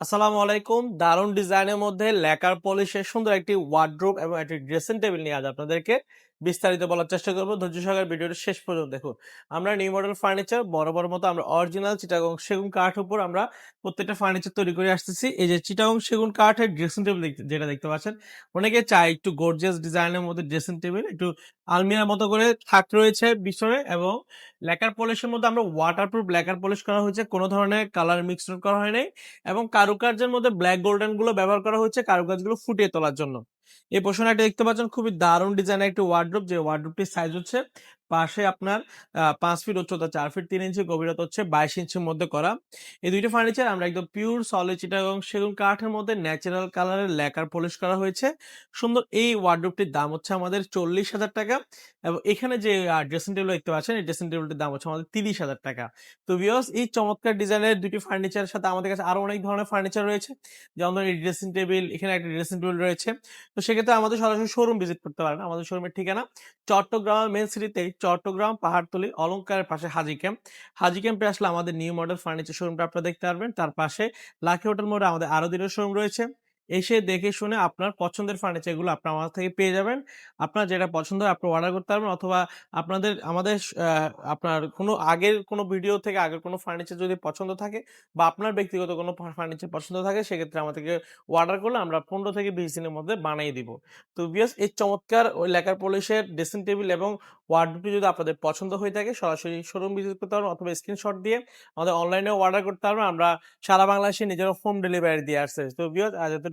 আসসালামু আলাইকুম। দারুণ ডিজাইনের মধ্যে লেকার পলিশের সুন্দর একটি ওয়ার্ড্রোব এবং একটি ড্রেসিং টেবিল নিয়ে আজ আপনাদেরকে বিস্তারিত বলার চেষ্টা করব। ধৈর্য সহকারে ভিডিওটা শেষ পর্যন্ত দেখুন। আমরা নিউ মডেল ফার্নিচার বড় মতো আমরা অরিজিনাল চিটাগং সেগুন কাঠ উপর আমরা প্রত্যেকটা ফার্নিচার তৈরি করে আসতেছি। এই যে চিটাগং সেগুন কাঠের ড্রেসিং টেবিল যেটা দেখতে পাচ্ছেন, অনেকে চায় একটু গর্জিয়াস ডিজাইনের মধ্যে ড্রেসিং টেবিল একটু আলমিরার মতো করে থাক রয়েছে পিছনে এবং লেকার পলিশের মধ্যে আমরা ওয়াটারপ্রুফ লেকার পলিশ করা হয়েছে, কোনো ধরনের কালার মিক্সড করা হয়নি এবং কারুকার্যের মধ্যে ব্ল্যাক গোল্ডেনগুলো ব্যবহার করা হয়েছে, কারুকার্যগুলো ফুটিয়ে তোলার জন্য। এই পোষণাটা দেখতে পাচ্ছেন খুবই দারুণ ডিজাইনের একটি ওয়ার্ড্রোপ যে ওয়ার্ড্রোপটির সাইজ হচ্ছে পাশে আপনার পাঁচ ফিট উচ্চতা, চার ফিট তিন ইঞ্চি গভীরতা হচ্ছে বাইশ ইঞ্চির মধ্যে করা। এই দুইটা ফার্নিচার আমরা একদম পিওর সলিড চিটাগং সেগুন কাঠের মধ্যে ন্যাচারাল কালারের লেকার পলিশ করা হয়েছে। সুন্দর এই ওয়ার্ড্রোপটির দাম হচ্ছে আমাদের চল্লিশ হাজার টাকা এবং এখানে যে ড্রেসিং টেবিল দেখতে পাচ্ছেন, এই ড্রেসিং টেবিলটির দাম হচ্ছে আমাদের তিরিশ হাজার টাকা। তো বিয়স এই চমৎকার ডিজাইনের দুটি ফার্নিচারের সাথে আমাদের কাছে আরও অনেক ধরনের ফার্নিচার রয়েছে। যেমন ধরুন এই ড্রেসিং টেবিল এখানে একটা ড্রেসিং টেবিল রয়েছে। তো সেক্ষেত্রে আমাদের সরাসরি শোরুম ভিজিট করতে পারেন। আমাদের শোরুমের ঠিকানা চট্টগ্রাম মেন সিটিতে চট্টগ্রাম, পাহাড়তলি, অলঙ্কারের পাশে হাজি ক্যাম্প। হাজি ক্যাম্পে আসলে আমাদের নিউ মডেল ফার্নিচার শোরুমটা আপনারা দেখতে পারবেন। তার পাশে লাকি হোটেল মোড়ে আমাদের আরও দিনের শোরুম রয়েছে। এসে দেখে শুনে আপনার পছন্দের ফার্নিচারগুলো আপনার আমার থেকে পেয়ে যাবেন। আপনার যেটা পছন্দ হয় আপনি অর্ডার করতে পারবেন অথবা আপনাদের, আমাদের আপনার কোনো আগের কোনো ভিডিও থেকে আগের কোনো ফার্নিচার যদি পছন্দ থাকে বা আপনার ব্যক্তিগত কোনো ফার্নিচার পছন্দ থাকে সেক্ষেত্রে আমাদেরকে অর্ডার করলে আমরা পনেরো থেকে বিশ দিনের মধ্যে বানিয়ে দিব। তো বিয়াস এই চমৎকার ওই লেকার পলিশের ড্রেসিং টেবিল এবং ওয়ার্ডরোবটি যদি আপনাদের পছন্দ হয়ে থাকে সরাসরি শোরুম ভিজিট করতে পারবেন অথবা স্ক্রিনশট দিয়ে আমাদের অনলাইনে অর্ডার করতে পারবেন। আমরা সারা বাংলাদেশে নিজেরা হোম ডেলিভারি দিয়ে আসছে তো বিয়াস আজ